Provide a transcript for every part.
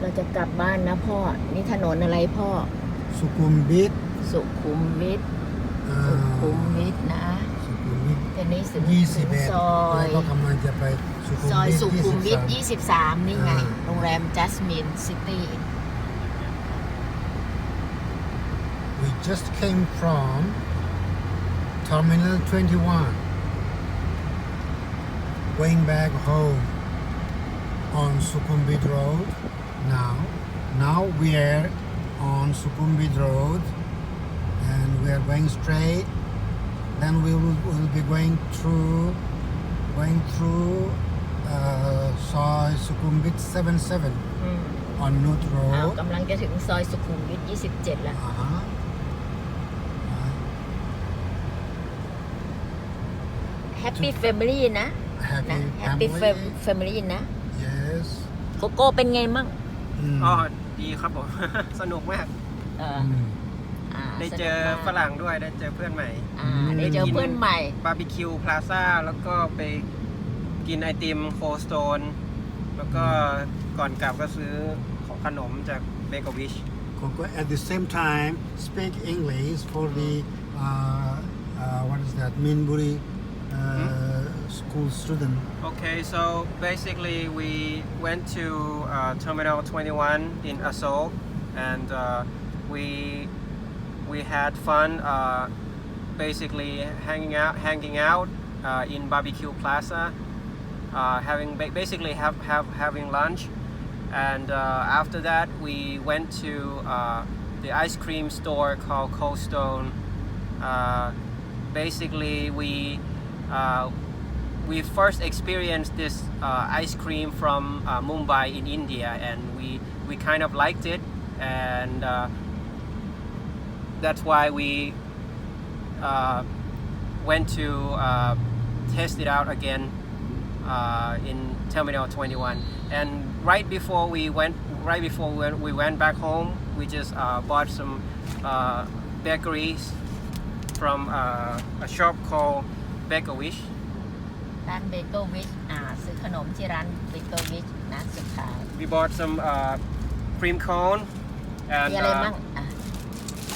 เราจะกลับบ้านนะพ่อ นี่ถนนอะไรพ่อ สุขุมวิทสุขุมวิทอ่าสุขุมวิทนะสุขุมวิทแต่นี้ถึงยี่สิถึบงเอ็ดซอยแล้วก็กำลังจะไปสุขุมซอยวิทสุขุมวิทยี่สิบสาม23นี่ไงอ่าโรงแรมจัสมินซิตี้ We just came from Terminal 21 going back home on Sukhumvit Road now now we are on Sukhumvit Road and we are going straight then we will, will be going through going through uh, Soy Sukhumvit 77 อืม on Nut อ้าว Road กำลังจะถึงซอยสุขุมวิท 27 แล้ว uh-huh. Uh, แฮปปี้แฟมิลี่นะ happy นะแฮปปี้ family แฟมิลี่นะ yes โกโก้เป็นไงมั่ง อืมก็ดีครับผม สนุกมาก เอออืมอ่าได้เจอสนุกมากฝรั่งด้วยได้เจอเพื่อนใหม่ อ่าได้เจอเพื่อนใหม่ บาร์บีคิวพลาซ่าแล้วก็ไปกินไอติมโคสโตน แล้วก็ก่อนกลับก็ซื้อของขนมจากเบเกอร์วิช Coco at the same time speak English for the uh, uh, what is that Minburi uh, school student Okay, so basically we went to uh, Terminal 21 in Asok, and uh, we we had fun. Uh, basically hanging out, hanging out uh, in Barbecue Plaza, uh, having ba- basically have, have having lunch, and uh, after that we went to the ice cream store called Cold Stone. Basically, we we first experienced this uh, ice cream from uh, Mumbai in India, and we we kind of liked it, and uh, that's why we uh, went to uh, test it out again uh, in Terminal 21. And right before we went, right before we went, we went back home, we just bought some bakeries from a shop called Baker Wish. ร้านเบเกอร์วิชอ่าซื้อขนมที่ร้านเบเกอร์วิชนะสุดท้าย We bought some uh, cream cone, มี and อะไร uh, มั่งอ่ะ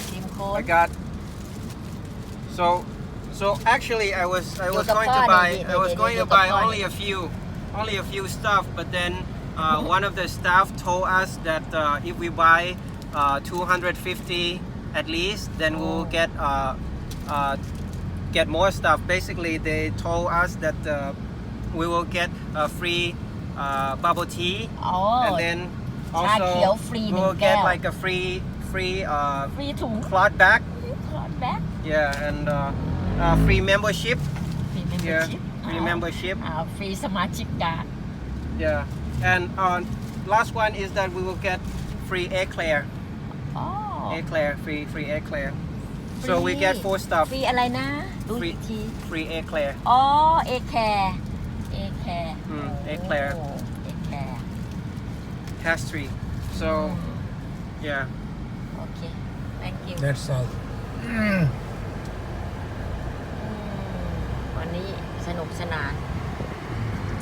ครีมโค้ I ด got. So, so actually, I was I was Yung going to kapal, buy hindi- I was hindi- going to yung buy kapal. only a few, only a few stuff. But then uh, one of the staff told us that uh, if we buy uh, 250 at least, then we'll Oh. get uh, uh, get more stuff. Basically, they told us that uh, we will get a free uh, bubble tea, อ๋อ and then ชาเขียว also ฟรี we หนึ่ง will แก้ get ว like a free free uh, ฟรีถุง cloth bag. คลอดแบ็ค Yeah, and uh, uh, free membership. ฟรีเมมเบอ Yeah, ร์ชิพ free membership. อ่าฟรีสมาชิกการ์ด Yeah, and uh, last one is that we will get free eclair. อ๋อ Eclair, free free eclair. So we get four ฟ stuff. รีอะไรนะ ดูฟรีอีกที Free eclair. อ๋อเอแคร์เอแคร์อืม Eclair เอแคร์ Pastry. So yeah. โอเค thank you that's all อืมวันนี้สนุกสนาน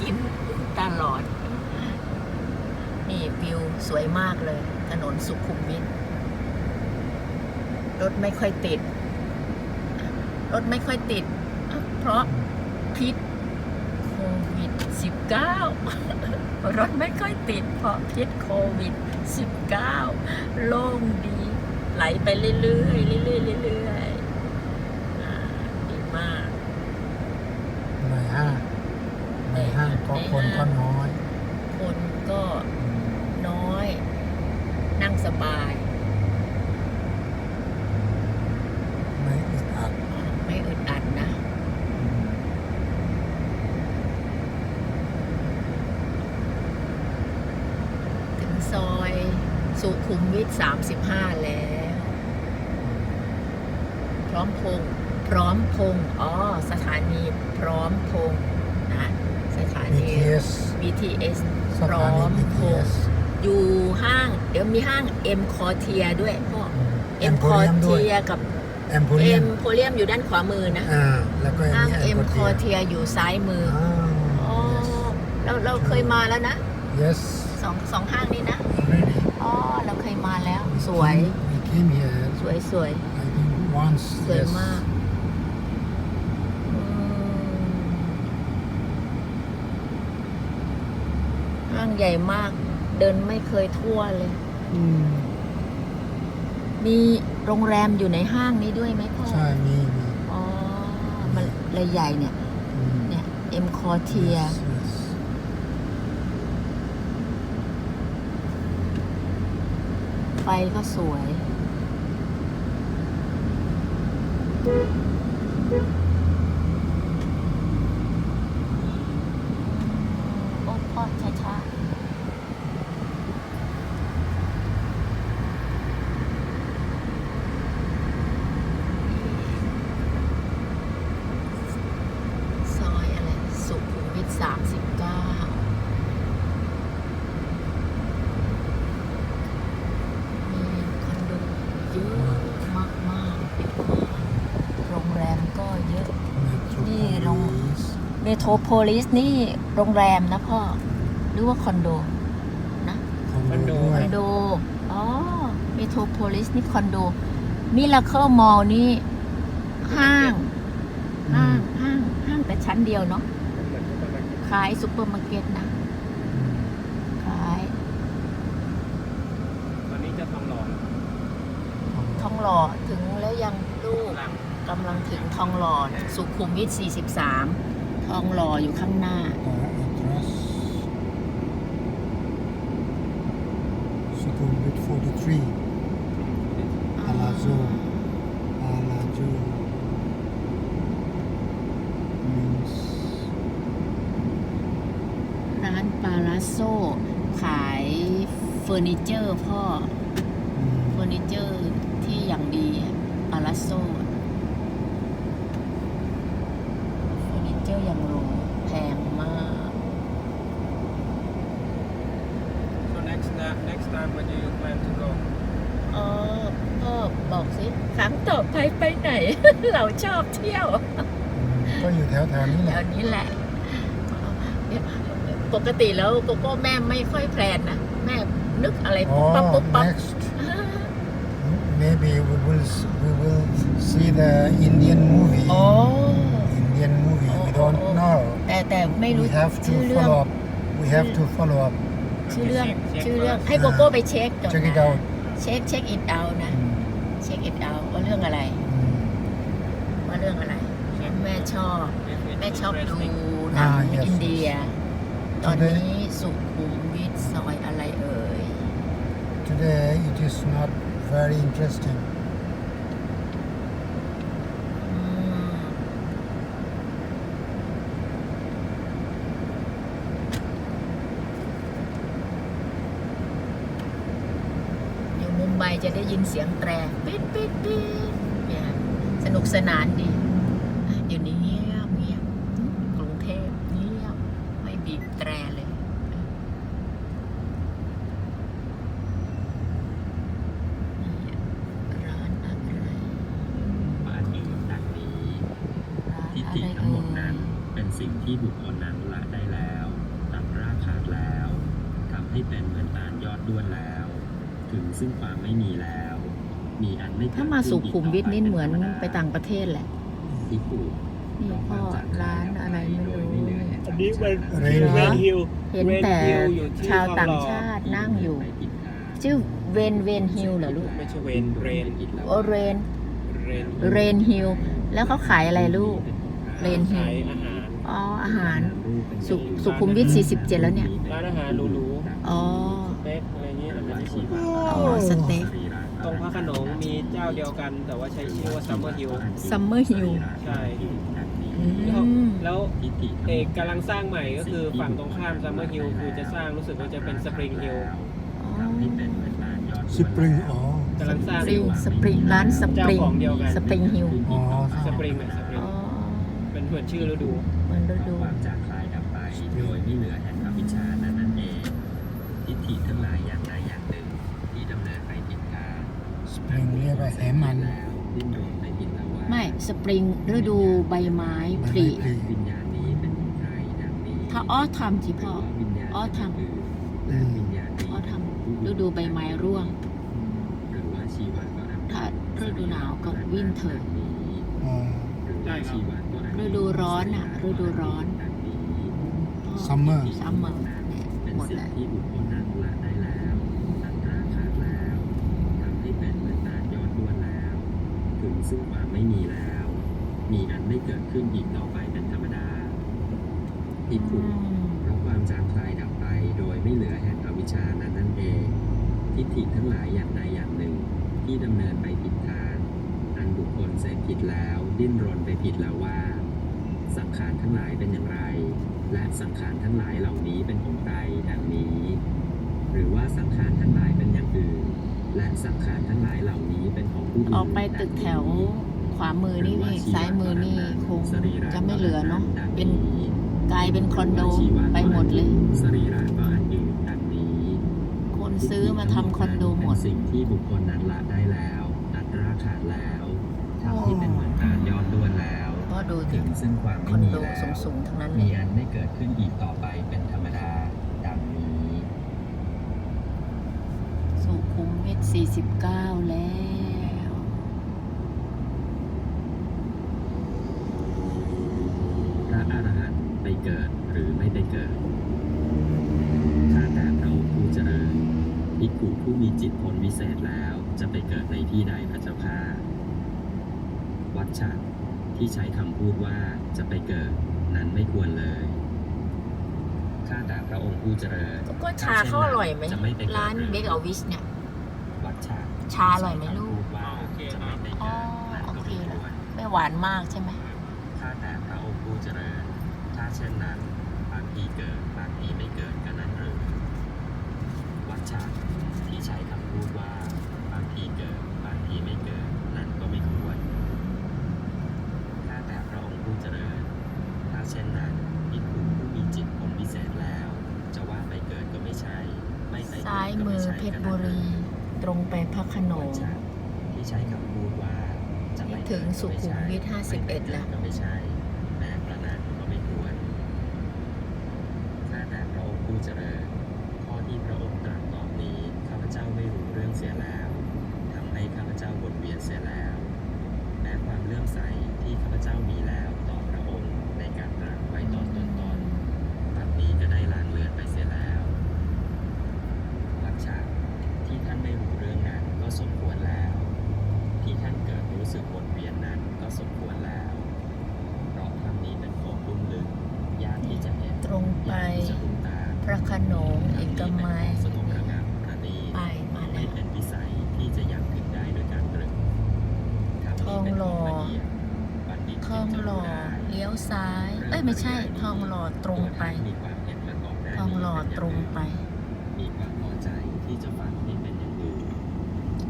ยิ้มตลอด นี่วิวสวยมากเลย ถนนสุขุมวิทรถไม่ค่อยติด รถไม่ค่อยติด เพราะพิษโควิด -19 รถไม่ค่อยติด เพราะพิษโควิด -19 โล่งดี ไหลไปเรื่อยๆเรื่อยๆเรื่อยๆอ่าดีมากในห้างในห้างก็คนก็น้อย คนก็น้อย นั่งสบาย ไม่อึดอัด ไม่อึดอัดนะ ถึงซอยสุขุมวิท 35 แล้ว พร้อมพงษ์พร้อ มพงษ์อ๋อ สถานีพร้อมพงษ์นะสถานี BTS BTS สพร้ถาอนีมพง BTS ษ์อยู่ห้าง เดี๋ยวมีห้าง M c o r t i e r ด้วยพ่อแอ M มโพ c o เรี r ยม t ด้วย i e r กับแอมโพเรียม M p o r i u m อยู่ด้านขวามือนะอ่าแล้วก็ห้างอัน M นี้ c o r t i e r อยู่ซ้ายมืออ่าอ๋อเราเราเคยมาแล้วนะ yes สองสองห้างนี้นะ already. อ๋อเราเคยมาแล้ว สวย We came here, สวยสวย I think once. สวย yes. มากอืมห้าง ใหญ่มาก เดินไม่เคยทั่วเลยอืมมีโรงแรมอยู่ในห้างนี้ด้วยไหมพ่อ ใช่ มีมีอ๋อ มันระใหญ่เนี่ย อืม เนี่ย เอ็มคอเทีย Yes, yes. ไฟก็สวยโอ้พ่อช้าๆ ซอยอะไร สุขุมวิทสามสิบเก้า มีคอนโดเยอะมากมากๆปิดมากโรงแรมก็เยอะ นี่โรง Metropolis เม โทรโพลิสนี่โรงแรมนะพ่อ หรือว่าคอนโด นะคอนโดด้ควอยนโด อ๋อเมโทรโพลิสนี่คอนโด มิล a เคิลมอลนี่ห้าง ห้างห้างห้างแต่ชั้นเดียวเนาะเหมือนทุกคนมากินขายซุปเปอร์มาร์เก็ตนะขายตอนนี้จะทองหล่อทองหล่อถึงแล้วยังลูกหลังกำลังถึงทองหล่อนะสุขุมวิท 43 ทองหล่ออยู่ข้างหน้าต่อ address สุขุมวิท43 Palazzo Palazzo means ร้านปาลาโซขายเฟอร์นิเจอร์พ่ออืม เฟอร์นิเจอร์ที่อย่างดีปาลาโซเฟอร์นิเจอร์อ ย่างหรูแพงมาก so next time next time when do you plan to go อ๋อพ่อบอกสิครั้งต่อไปไปไหน เราชอบเที่ยวอืมก็อยู่แถวๆนี้แหแถละวนี้แหละเนี่ยปกติแล้วโกโก้แม่ไม่ค่อยแพลนนะ แม่นึกอะไรปุ๊บปั๊บ Oh, ปุ๊บปั๊บ next maybe we will s- we will see the Indian movie อ๋อ Indian movie we Oh, don't oh, oh. know แต่แต่ไม่รู้ we have to ชื่อเรื่อง follow up we have to follow up ชื่อเรื่องเช็คชื่อเรื่อง first ให้โกโก้ไปเช็คก่อน check it นะ out เช็คเช็คอินเอานะ อืมเช็คอินเอาว่าเรื่องอะไร อืม ว่าเรื่องอะไร แม่ชอบ If it's แม่ชอบดู interesting หนัง Ah, yes, อินเดีย yes. ตอนนี้สุขุมวิทซอยอะไรเอ่ย today it is not very interesting อืมอยู่มุมไบจะได้ยิ นเสียงแตรปิดปิดปิดเนี่ยสนุกสนานดีเดี๋ยวนี้เงียบเงียบกรุงเทพเงียบไม่บีบแตรเลยนี่ร้านอะไรว่าที่ดังนี้ทิฏฐิทั้งหมดนั้นเป็นสิ่งที่บุคคลนั้นละได้แล้วตัดรากขาดแล้วทำให้เป็นเหมือนตาลยอดด้วนแล้ว ถึงซึ่งความไม่มีแล้ว มีอันไม่เกิดถ้ามาสุขุมวิทนี่เหมือนขึ้ไปต่างประเทศแหละที่ปลูกนี่พ่อร้านอะไรไม่รู้เนี่ยอันนี้เวน Rain เวนฮิลเห็นแต่ Red Hill อยู่ที่ชาวต่างทองหล่อชาตินั่งอยู่ไปผิดทางชื่อเวนเวนฮิลเหรอลูกไม่ใช่เวนเรนโอเรนเรนเรนฮิลแล้วเขาขายอะไรลูกเรนฮิลขายอาหารอ๋ออาหารสุสุขุมวิท 47 แล้วเนี่ย ร้านอาหารหรูอ๋อๆเป๊กอะไรเงี้ยอาหารญี่ปุ่นอ๋อสเต็ก จ้าเดียวกัน แต่ว่าใช้ชื่อว่าซัมเมอร์ฮิลซัมเมอร์ฮิลใช่อืมแล้วเอกกำลังสร้างใหม่ก็คือฝั่งตรงข้ามซัมเมอร์ฮิลคือจะสร้างรู้สึกว่าจะเป็นสปริงฮิลอ๋อ spring อ๋อกำลังสร้างสปอริงยู่สปริงร้านสปริงเจ้าของเดียวกันสปริงฮิลอ๋อสปริงเนี่ยสปริงอ๋อเป็นเหมือนชื่อฤดูเหมือนฤดูความจากคลายดับไปโดยไม่เหลือแห่งอวิชชานั้นนั่นเองทิฏฐิทั้งหลายอย่างใดอย่างหนึ่ง ที่ดำเนินไปผิดทาง spring เรียกว่าแหมันแล้วดิ้นรนไปผิดทางว่าไม่สปริงฤดูใบไม้ผลิผลิวิญญาณนี้เป็นของใครดังนี้ถ้าอ้อทำสิพ่อวิญญาณอ้อทคืออืมวิญญฤดูใบไม้ร่วงหรือว่าชีวะก็อาจถ้าฤดูหนาวก็ winter นี้อ๋อหรือว่าชีวะก็อาจฤดูร้อนน่ะฤดูร้อนดังนี้ Summer ซัมเมอร์เนี่ยเป็นหมดสิ่งแล้ว ถึงซึ่งความไม่มีแล้ว มีอันไม่เกิดขึ้นอีกต่อไปเป็นธรรมดาที่อืคุณเพราะความจางคลายดับไปโดยไม่เหลือแห่งอวิชชานั้นนั่นเองทิฏฐิทั้งหลายอย่างใดอย่างหนึ่ง ที่ดำเนินไปผิดทางอันบุคคลเสพผิดแล้ว ดิ้นรนไปผิดแล้วว่า สังขารทั้งหลายเป็นอย่างไร และสังขารทั้งหลายเหล่านี้เป็นของใครดังนี้ หรือว่าสังขารทั้งหลายเป็นอย่างอื่น และสังขารทั้งหลายเหล่านี้เป็นของผู้อื่นออกไปตึกแถวขวามือนี่พี่ซ้ายมือนี่คงจะไม่เหลือเนาะเป็นกลายเป็นคอนโดไปหมดเลยสรีระก็อันอื่นดังนี้ คนซื้อมาทำคอนโดหมดเป็นสิ่งที่บุคคลนั้นละได้แล้วตัดรากขาดแล้วทำให้เป็นเหมือนการยอดด้วนแล้วก็ดูถึที่งซึ่งความคไม่อนมีโดแล้วสูงๆทั้งนั้นเลมียอันไม่เกิดขึ้นอีกต่อไปเป็นธรรมดา ดังนี้ สุ ขุมวิท49แล้วพระอรหันต์ไปเกิดหรือไม่ไปเกิดข้าแต่พระองค์ผู้เจริญภิกขุผู้มีจิตพ้นวิเศษแล้วจะไปเกิดในที่ใดพระเจ้าข้าวัดฉัดที่ใช้คำพูดว่าจะไปเกิดนั้นไม่ควรเลยข้าแต่พระองค์ผู้เจริญก็ชาเขาอร่อยไหมจะไม่ไปกิดร้านหอเบเกอวิชเนี่ยวัดฉัด ชาอร่อยไหมลูกพูดว่าจะไม่ไปอ๋อเกิดนั้นโอก็เคไม่แล้คววรไม่หวานมากใช่ไหมข้าแต่พระองค์ผู้เจริญ ถ้าเช่นนั้นบางทีเกิดบางทีไม่เกิดกันนั้นหรือวัดฉากที่ใช้คำพูดว่าบางทีเกิดบางทีไม่เกิดนั้นก็ไม่ควรข้าแต่พระองค์ผู้เจริญ ถ้าเช่นนั้นภิกขุผู้มีจิตผลพิเศษแล้ว จะว่าไปเกิดก็ไม่ใช่ ไม่ไปเกิดซ้ายก็มืไใช่อเพชรบุรี ตรงไปพระโขนวัดงฉากที่ใช้คำพูดว่าจะไม่ถึงสุขุมวิท51 51แล้ว ก็ไม่ใช่ แม้ประนั้นก็ไม่ควรข้าแต่พระองค์ผู้เจริญ ข้อที่พระองค์ตรัสตอบนี้ ข้าพเจ้าไม่รู้เรื่องเสียแล้วทำให้ข้าพเจ้าวนเวียนเสียแล้ว แม้ความเลื่อมใสที่ข้าพเจ้ามีแล้วต่อพระองค์ในการตรัสไว้ตอนต้นๆบัดนี้ก็ได้ลางเลือนไปเสียแล้ววัชชะที่ท่านไม่รู้เรื่องนั้นก็สมควรแล้ว ที่ท่านเกิดรู้สึกวนเวียนนั้นก็สมควรแล้ว เพราะธรรมนี้เป็นของลุ่มลึกยากที่จะเห็น ตรงไป ยากที่จะรู้ตาม พระโขนงเอกมัย สงบระงับประณีต ไปมา ไม่ แล้ว เป็นวิสัยที่จะยังถึงได้โดยการตรึกธรรม ทอง นี้เป็น หล่อ ขละเอียดบัณฑิต ทองหล่อ จึจะรู้ได้ เลี้ยวซ้าย เอ้ยไม่ใช่ ทองหล่อตรง ไป มีความเห็นประกอบได้ทองหล่อตรงไป มีความพอใจที่จะฟังให้เป็นอย่างอื่น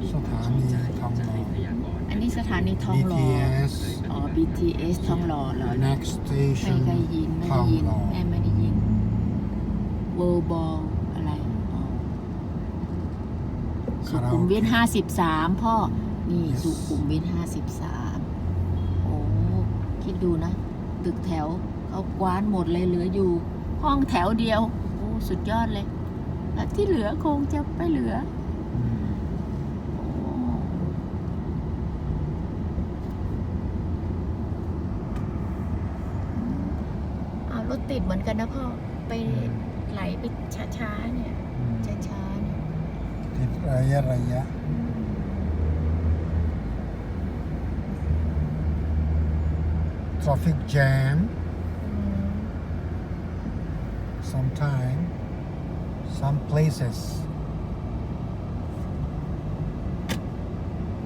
มีสความถาชอบนีใจทองหจะล่อให้พยากรณ์อันนี้สถานีทองหล่อ BTS อ๋อ BTS ทองหล่อเหรอ next ไม่ station เคยยินไม่ทได้องยินหล่อแม่ไม่ได้ยิน World Ball อะไรอ๋อสุขุมวิทห้าสิบสามพ่อ นี่ Yes สุขุมวิทห้าสิบสามโอ้ คิดดูนะ ตึกแถว เขากว้านหมดเลยเหลืออยู่ ห้องแถวเดียวโอ้สุดยอดเลยแล้วที่เหลือคงจะไม่เหลืออืมโอ้เอารถติดเหมือนกันนะพ่อ ไปไหลไปช้าๆเนี่ยอืมช้าๆเนี่ยติดระยะระยะ traffic jam อืม sometime some places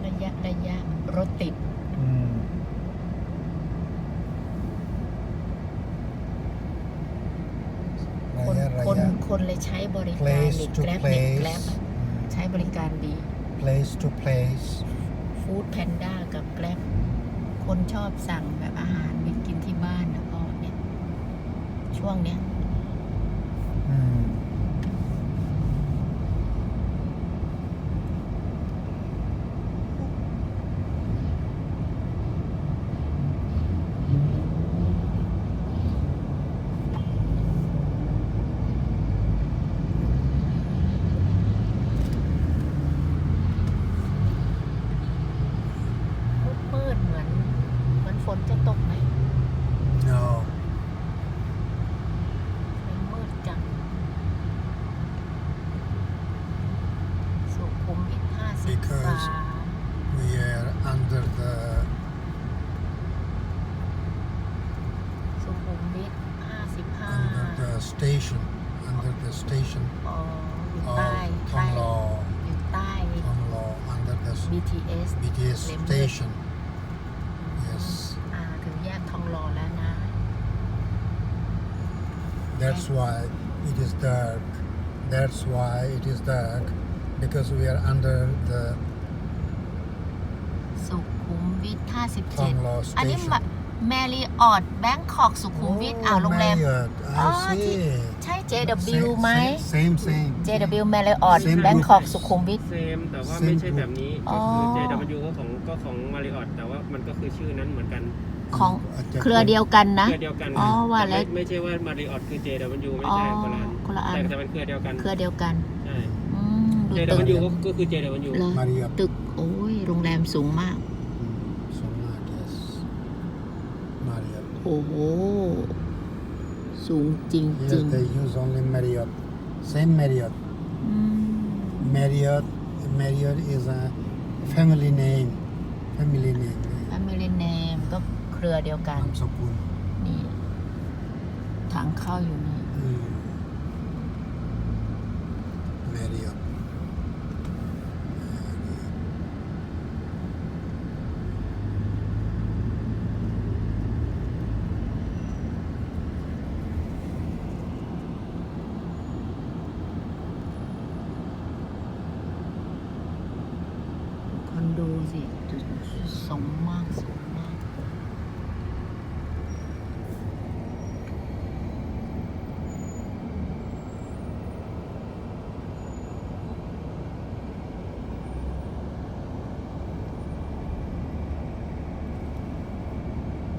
ระยะ ระยะ รถติด อืม คน ระยะระคน ยะ คนเลยใช้บริการ place เด็ก to แกร็บเด็ก place แกร็บอะใช้บริการดี place to place ฟู้ดแพนด้ากับแกร็บคนชอบสั่งแบบอาหารไปกินที่บ้านนะพ่อเนี่ย ช่วงเนี้ย มืดเหมือน เหมือนฝนจะตกไหม no why it is dark because we are under the สุขุมวิท Thonglo 57อันนี้ station. แมรี่ออดแบงคอกสุขุมวิทอ่าวโรงแรม Marriott. I Oh, see. ใช่ JW Same- ไหม Same, same. JW แมรี่ออด Same แบงคอก group. สุขุมวิท เซมแต่ว่า Same ไม่ใช่ group แบบนี้อ๋ก็อ คือ JW ก็ของก็ของ Marriott แต่ว่ามันก็คือชื่อนั้นเหมือนกันของอาจจะเครือเดียวกันนะ เครือเดียวกันอ๋อว่าแต่แล้วไม่ไม่ใช่ว่า Marriott คือ JW ไม่อ๋อใช่คนละอันคนละอันแต่แต่เป็นเครือเดียวกันเครือเดียวกัน ใช่ อืมดูตึก JW ก็ก็คือ JW เหรอ Marriott. ตึก โอ้ยโรงแรมสูงมาก So much, yes. Marriott. โอ้โห สูงจริงจริ Here ง they use only Marriott. Same Marriott. อืม Marriott. Marriott is a family name. Family name. Family Name ก็เครือเดียวกัน นามสกุลนี่ทางเข้าอยู่นี่ อืม Marriott. Marriott. คอนโดสิสูงมากสูงมาก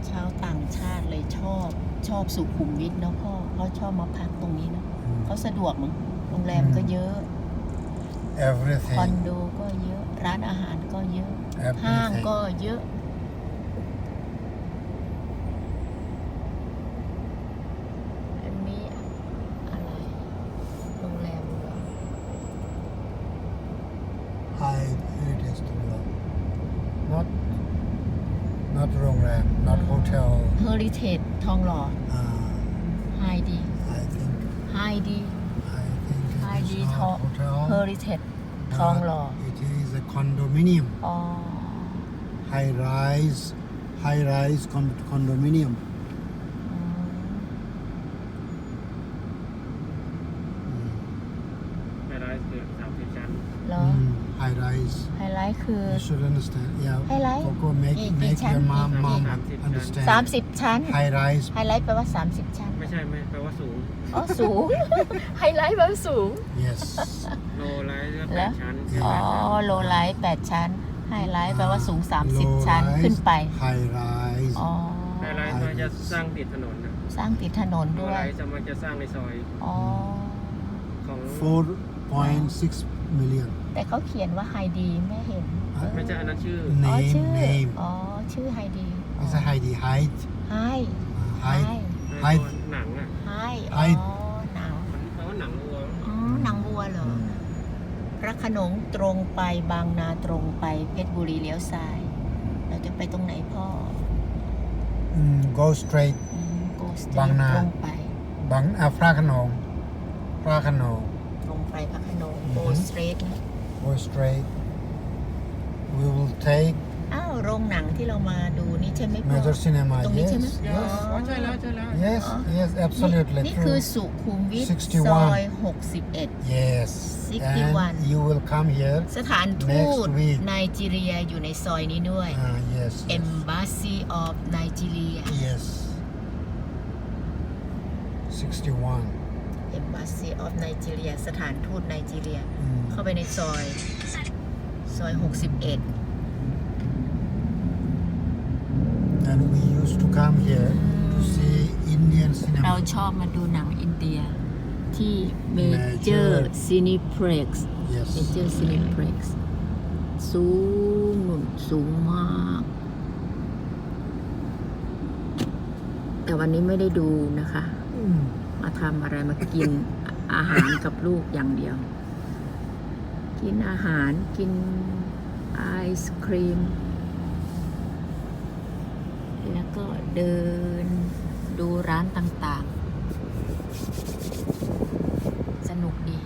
ชาวต่างชาติเลยช อบชอบสุขุมวิทเนาะพ่อเขาชอบมาพักตรงนี้เนาะอืมเขาสะดวกมั้งโรงแรมก็เยอะ คอน everything โดก็เยอะ ร้านอาหารก็เยอะ ห้าง everything ก็เยอะ อันนี้อะไร โรงแรมเหรอ high heritage tour not not โรงแรม not hotel Heritage ทองหล่อ uh, ไฮดี I think ไฮดี I think it High is D not Tho- hotel Heritage ทองหล่อ but it is a condominium อ๋อ high rise high rise con- condominium อืม อืม ไฮไลท์คือ30 ชั้น เหรอ อืม high rise ไฮไล ท์คือ you should understand yeah Highlight? Coco make กี่ make ชั้น your mom กี่ mom กี่ understand 30 ชั้น high rise ไฮไลท์แปลว่า 30 ชั้น ไม่ใช่ไม่แปลว่าสูงอ๋อ สูง ไฮไลท์แปลว่าสูง yes โลไลท์ก็แล้แปวดชั้นอ๋อ๋อ โลไลท์8ชั้น ไฮไลท์แปลว่าสูง 30 ชั้น Low ขึ้นไป rise, high rise อ๋อ ไฮไลท์มันจะสร้างติดถนนนะสร้างติดถนนโลด้วไลย ท์จะมันจะสร้างในซอยอ๋อ ของ 4.6 million แต่เขาเขียนว่าไฮดีไม่เห็น ไม่ใช่อันนั้นชื่อ อ๋อ name ชื่อ name อ๋อ ชื่อไฮดี it's a high height ไฮ uh, ไฮ height ไฮ Height หนังอะไฮไฮอ๋อหนังมันแปลว่าหนังวัวอ๋อหนังวัวเหรอพระโขนงตรงไปบางนาตรงไปเพชรบุรีเลี้ยวซ้าย เราจะไปตรงไหนพ่อ Mm, go straight อืมโกสตบางนาตรงไปบางอะพระโขนงพระโขนง ตรงไปพระโขนงอือฮึโกสเตรท go straight we will take อ้าวโรงหนังที่เรามาดูนี่ใช่ไหมพ่อ major cinema ตรงนี้ yes ใช่ไหม yes อ๋อใช่แล้วใช่แล้ว yes อ๋อ yes นี่ absolutely นี่คือ true สุขุมวิท61 ซอย61 yes 61 and you will come here สถานทูต Next week ไนจีเรียอยู่ในซอยนี้ด้วย uh, yes, yes Embassy of Nigeria yes 61 Embassy of Nigeria สถานทูตไนจีเรียอืมเข้าไปในซอย ซอย 61 and we used to come here to see Indian เรา cinema ชอบมาดูหนังอินเดียที่ Major Major Cineplex yes Major Cineplex สูงหนุนสูงมาก แต่วันนี้ไม่ได้ดูนะคะอื มมาทำอะไรมากินอาหารกับลูกอย่างเดียว กินอาหารกินไอศครีม แล้วก็เดินดูร้านต่างๆ สนุกดี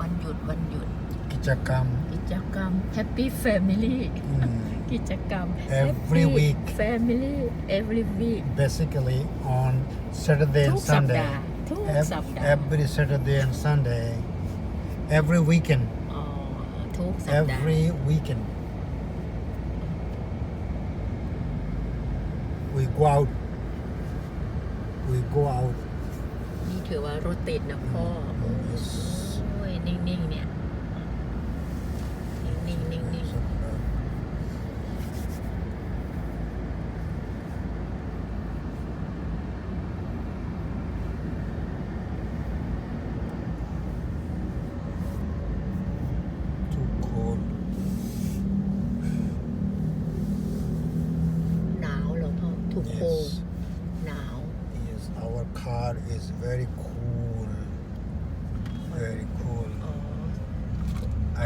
วันหยุดวันหยุด กิจกรรม กิจกรรม Happy Family อืมกิจกรรม Every Happy week Family every week basically on Saturday ทุ and กสัป Sunday ดาห์ทุก Ev- สัปดาห์ every Saturday and Sunday every weekend อ๋อทุกสัปดาห์ every weekend we go out we go out นี่ถือว่ารถติดนะพ่อ Yes. โอ้ย นิ่ง ๆ เนี่ย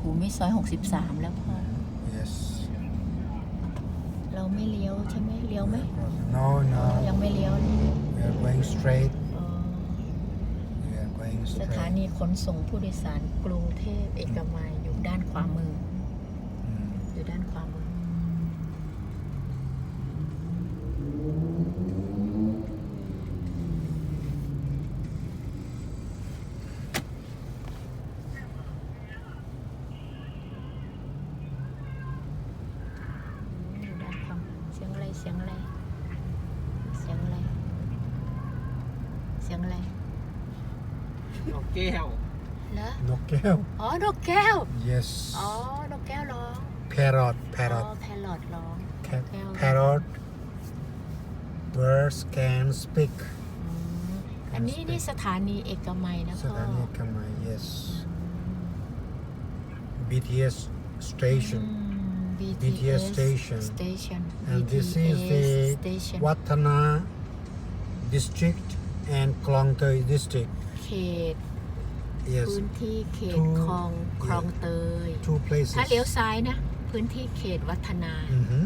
มัยสุขุมวิทซอย63แล้วพ่อ yes เราไม่เลี้ยวใช่ไหมเลี้ยวไหม no ยัง no ไม่เลี้ยวนี่ we are going straight อ๋อ we are going สถา straight นีขนส่งผู้โดยสารกรุงเทพเอกมัยอยู่ด้านขวามือ อืม อยู่ด้านขวามือ อยู่ด้านขวาเสียงอะไร เสียงอะไร เสียงอะไร เสียงอะไร นกแก้ว เหรอน กแก้ว อ๋อนกแก้ว yes อ๋อนกแก้วร้อง parrot อ๋ parrot อแพรอทร้อง Cat, Parrot. parrot birds can speak อืมอันนี้นี่สถานีเอกมัยนะสพ่อถานีกำมะ yes BTS station อืม BTS station. station and this is BTS the station Watana district and Klongtoi district เขต yes พื้นที่เขต Two- คลองคลองเตย two places ถ้าเลี้ยวซ้ายนะ พื้นที่เขตวัฒนา Mhm.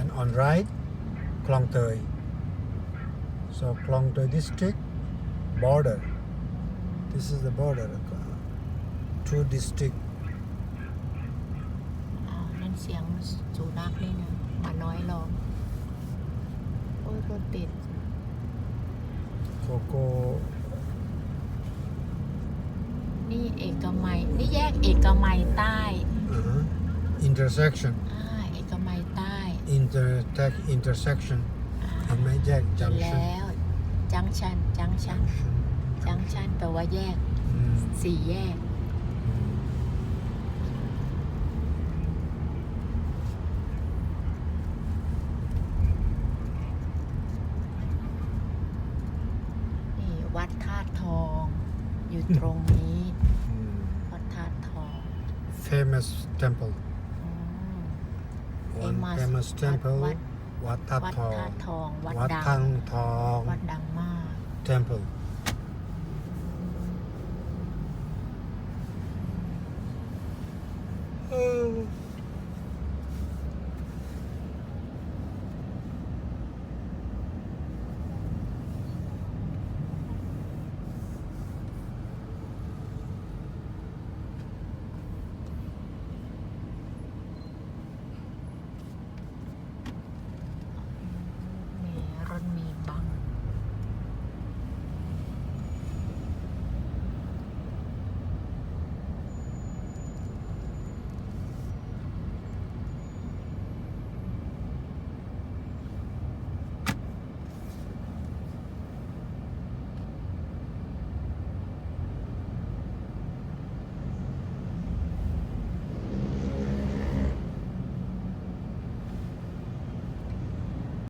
And on right, Klong Toi. So Klong Toi district border. This is the border. uh, Two district. อ่านั่นเสียงสุนัขนี่นะหมาน้อยร้องโอ้ยรถติด Coco. นี่เอกมัยนี่แยกเอกมัยใต้ Uh-huh. Intersection. อ่าเอกมัยใต้ Inter intersection. อ่าเห็นไหมแยกเห็น junction. แล้ว จังชันจังชัน Junction. จังชันแปลว่าแยกอืมสี่แยกอืมนี่วัดธาตุทองอยู่ตรงนี้อืมวัดธาตุทอง Famous temple. อืม One Famous famous temple. วัดวัดทับวัดทอธางตุทอง วัดวัดดังทังทองวัดดังมาก temple. Oh.